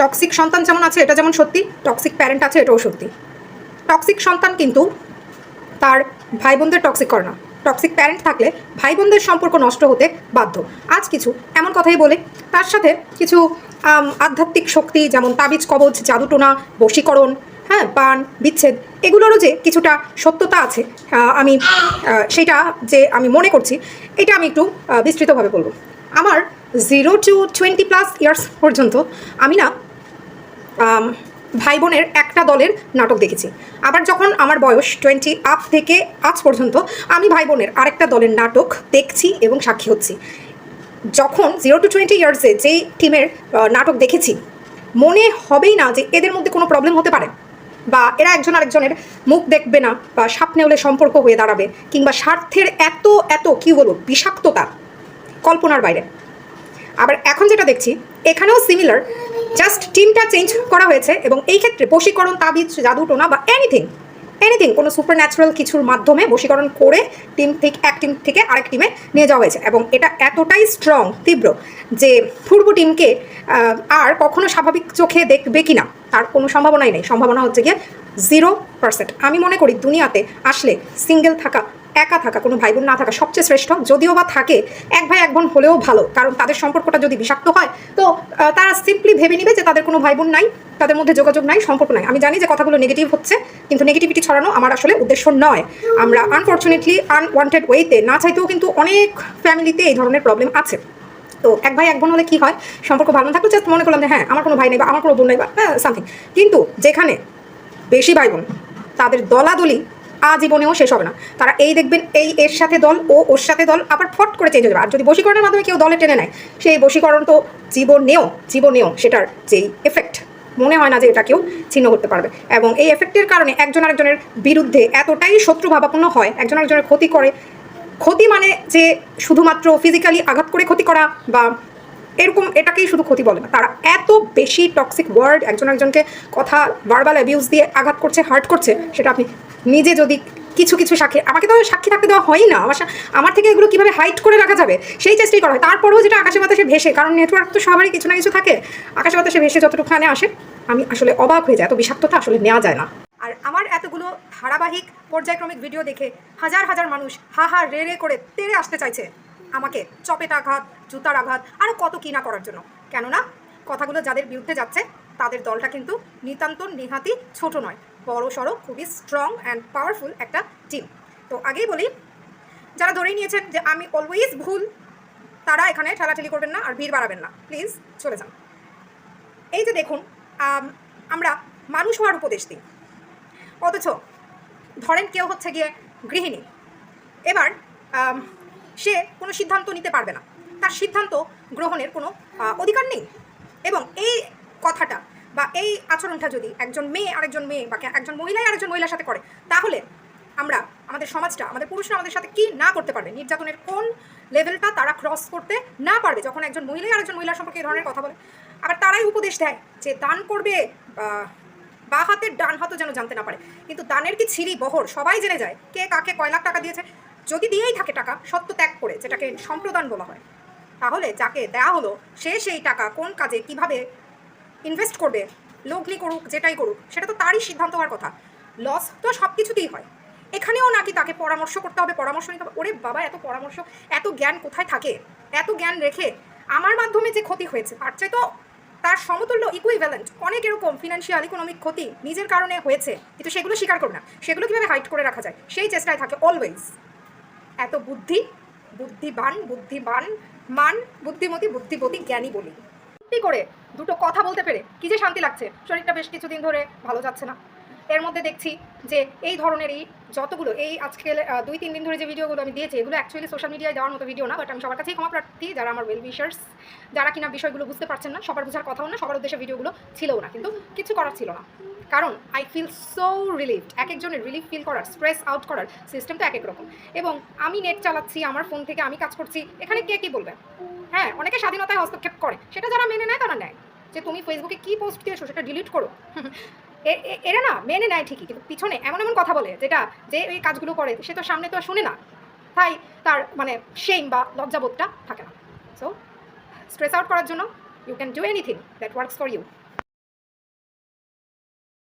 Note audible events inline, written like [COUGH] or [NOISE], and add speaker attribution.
Speaker 1: Toxic সন্তান যেমন আছে, এটা যেমন সত্যি টক্সিক প্যারেন্ট আছে, এটাও সত্যি। টক্সিক সন্তান কিন্তু তার ভাই বোনদের টক্সিক করে না। টক্সিক প্যারেন্ট থাকলে ভাই বোনদের সম্পর্ক নষ্ট হতে বাধ্য। আজ কিছু এমন কথাই বলে, তার সাথে কিছু আধ্যাত্মিক শক্তি যেমন তাবিজ কবচ জাদুটোনা, বশীকরণ হ্যাঁ বান বিচ্ছেদ, এগুলোরও যে কিছুটা সত্যতা আছে আমি সেটা যে আমি মনে করছি, এটা আমি একটু বিস্তৃতভাবে বলব। আমার zero to twenty plus years পর্যন্ত আমি না ভাই বোনের একটা দলের নাটক দেখেছি। আবার যখন আমার বয়স টোয়েন্টি আপ থেকে আজ পর্যন্ত, আমি ভাই বোনের আরেকটা দলের নাটক দেখছি এবং সাক্ষী হচ্ছি। যখন জিরো টু টোয়েন্টি ইয়ার্সে যেই টিমের নাটক দেখেছি, মনে হবেই না যে এদের মধ্যে কোনো প্রবলেম হতে পারে। বা এরা একজন আরেকজনের মুখ দেখবে না, বা সাপনে হলে সম্পর্ক হয়ে দাঁড়াবে, কিংবা স্বার্থের এত এত, কী বলব, বিষাক্ততা কল্পনার বাইরে। আবার এখন যেটা দেখছি, এখানেও সিমিলার জাস্ট টিমটা চেঞ্জ করা হয়েছে এবং এই ক্ষেত্রে বশীকরণ, তাবিজ জাদু টোনা বা এনিথিং এনিথিং কোনো সুপার ন্যাচারাল কিছুর মাধ্যমে বশীকরণ করে টিম থেকে, এক টিম থেকে আরেক টিমে নিয়ে যাওয়া হয়েছে। এবং এটা এতটাই স্ট্রং তীব্র, যে পূর্ব টিমকে আর কখনো স্বাভাবিক চোখে দেখবে কি না তার কোনো সম্ভাবনাই নেই। সম্ভাবনা হচ্ছে গিয়ে জিরো পার্সেন্ট আমি মনে করি দুনিয়াতে আসলে সিঙ্গেল থাকা একা থাকা, কোনো ভাই বোন না থাকা সবচেয়ে শ্রেষ্ঠ। যদিও বা থাকে, এক ভাই এক বোন হলেও ভালো, কারণ তাদের সম্পর্কটা যদি বিষাক্ত হয়, তো তারা সিম্পলি ভেবে নিবে যে তাদের কোনো ভাই বোন নাই, তাদের মধ্যে যোগাযোগ নাই, সম্পর্ক নাই। আমি জানি যে কথাগুলো নেগেটিভ হচ্ছে, কিন্তু নেগেটিভিটি ছড়ানো আমার আসলে উদ্দেশ্য নয়। আমরা আনফর্চুনেটলি আনওয়ান্টেড ওয়েতে না চাইতেও কিন্তু অনেক ফ্যামিলিতে এই ধরনের প্রবলেম আছে। তো, এক ভাই এক বোন হলে কী হয়? সম্পর্ক ভালো না থাকলে জাস্ট মনে করলাম যে হ্যাঁ আমার কোনো ভাই নেই বা আমার কোনো বোন নেই বা সামথিং কিন্তু যেখানে বেশি ভাই বোন তাদের দলাদলি আজীবনেও শেষ হবে না। তারা এই দেখবেন এই এর সাথে দল, ও ওর সাথে দল আবার ফট করে চেঞ্জ হয়ে যাবে। আর যদি বশীকরণের মাধ্যমে কেউ দলে টেনে নেয়, সেই বশীকরণ তো জীবনেও জীবনেও সেটার যেই এফেক্ট মনে হয় না যে এটা কেউ ছিন্ন করতে পারবে। এবং এই এফেক্টের কারণে একজন আরেকজনের বিরুদ্ধে এতটাই শত্রুভাবাপন্ন হয়, একজন আরেকজনের ক্ষতি করে। ক্ষতি মানে যে শুধুমাত্র ফিজিক্যালি আঘাত করে ক্ষতি করা বা এরকম এটাকেই শুধু ক্ষতি বলে না। তারা এত বেশি টক্সিক ওয়ার্ড একজন একজনকে কথা ভার্বাল অ্যাবিউজ দিয়ে আঘাত করছে হার্ট করছে, সেটা আপনি নিজে যদি কিছু কিছু সাক্ষী আমাকে তো সাক্ষী থাকতে দেওয়া হয় না। আমার আমার থেকে এগুলো কীভাবে হাইট করে রাখা যাবে? সেই চেষ্টাই করা হয়। তারপরেও যেটা আকাশে বাতাসে ভেসে, কারণ নেটওয়ার্ক তো সবারই কিছু না কিছু থাকে। আকাশে বাতাসে ভেসে যতটুকু যতটুকুখানে আসে, আমি আসলে অবাক হয়ে যায় এত বিষাক্ততা আসলে নেওয়া যায় না। আর আমার এতগুলো ধারাবাহিক পর্যায়ক্রমিক ভিডিও দেখে হাজার হাজার মানুষ হা হা রে রে করে তেড়ে আসতে চাইছে। আমাকে, চপেট আঘাত, জুতার আঘাত আরও কত কি না করার জন্য। কেননা, কথাগুলো যাদের বিরুদ্ধে যাচ্ছে, তাদের দলটা কিন্তু নিতান্ত নেহাতি ছোট নয়। বড়, সড়ো, খুবই স্ট্রং অ্যান্ড পাওয়ারফুল একটা টিম তো আগেই বলি, যারা ধরেই নিয়েছেন যে আমি অলওয়েজ ভুল, তারা এখানে ঠেলাঠেলি করবেন না আর ভিড় বাড়াবেন না। প্লিজ চলে যান। এই যে দেখুন আমরা মানুষ হওয়ার উপদেশ দিই। অথচ ধরেন কেউ হচ্ছে গিয়ে গৃহিণী। এবার সে কোনো সিদ্ধান্ত নিতে পারবে না। তার সিদ্ধান্ত গ্রহণের কোনো অধিকার নেই। এবং এই কথাটা বা এই আচরণটা যদি একজন মেয়ে আরেকজন মেয়ে বা একজন মহিলাই আরেকজন মহিলার সাথে করে, তাহলে আমরা, আমাদের সমাজটা, আমাদের পুরুষরা আমাদের সাথে কি না করতে পারবে? নির্যাতনের কোন লেভেলটা তারা ক্রস করতে না পারবে যখন একজন মহিলাই আরেকজন মহিলার সম্পর্কে এই ধরনের কথা বলে? আবার তারাই উপদেশ দেয় যে দান করবে বা হাতের ডান হাতও যেন জানতে না পারে। কিন্তু দানের কি ছিরি বহর? সবাই জেনে যায় কে কাকে কয় লাখ টাকা দিয়েছে। যদি দিয়েই থাকে টাকা, সত্য ত্যাগ করে যেটাকে সম্প্রদান বলা হয়, তাহলে যাকে দেয়া হলো, সে সেই টাকা কোন কাজে কীভাবে ইনভেস্ট করবে, লগ্নি করুক, যেটাই করুক, সেটা তো তারই সিদ্ধান্ত হওয়ার কথা। লস তো সব কিছুতেই হয়। এখানেও নাকি তাকে পরামর্শ করতে হবে, পরামর্শ নিতে হবে। ওরে বাবা, এত পরামর্শ, এত জ্ঞান কোথায় থাকে? এত জ্ঞান রেখে আমার মাধ্যমে যে ক্ষতি হয়েছে, তার চেয়ে তো তার সমতুল্য ইকুইভ্যালেন্ট অনেক এরকম ফিনান্সিয়াল ইকোনমিক ক্ষতি নিজের কারণে হয়েছে, কিন্তু সেগুলো স্বীকার করবে না। সেগুলো কীভাবে হাইট করে রাখা যায়? সেই চেষ্টায় থাকে অলওয়েজ এত বুদ্ধি, বুদ্ধিবান, বুদ্ধিমান, মান, বুদ্ধিমতী, বুদ্ধিপতি, জ্ঞানী বলি। সত্যি করে দুটো কথা বলতে পেরে কি যে শান্তি লাগছে? শরীরটা বেশ কিছুদিন ধরে ভালো যাচ্ছে না। এর মধ্যে দেখছি যে এই ধরনের এই যতগুলো, এই আজকে দুই তিন দিন ধরে যে ভিডিওগুলো আমি দিয়েছি, এগুলো অ্যাকচুয়ালি সোশ্যাল মিডিয়ায় দেওয়ার মতো ভিডিও না বাট আমি সবার কাছেই ক্ষমা প্রার্থী, যারা আমার ওয়েল উইশার্স যারা কিনা বিষয়গুলো বুঝতে পারছেন না, সবার বোঝার কথাও না, সবার উদ্দেশ্যে ভিডিওগুলো ছিলও না, কিন্তু কিছু করার ছিল না। কারণ আই ফিল সো রিলিফড এক একজনের রিলিফ ফিল করার স্ট্রেস আউট করার সিস্টেম তো এক এক রকম। এবং আমি নেট চালাচ্ছি, আমার ফোন থেকে আমি কাজ করছি, এখানে কে কী বলবে? হ্যাঁ অনেকে স্বাধীনতায় হস্তক্ষেপ করে, সেটা যারা মেনে নেয় তারা নেয়। যে তুমি ফেসবুকে কী পোস্ট দিয়েছ সেটা ডিলিট করো। [LAUGHS] এরা না মেনে নেয় ঠিকই, কিন্তু পিছনে এমন এমন কথা বলে যেটা যে এই কাজগুলো করে সে তো সামনে তো আর শুনে না। তাই তার মানে শেম বা লজ্জাবোধটা থাকে না। সো স্ট্রেস আউট করার জন্য you can do anything that works for you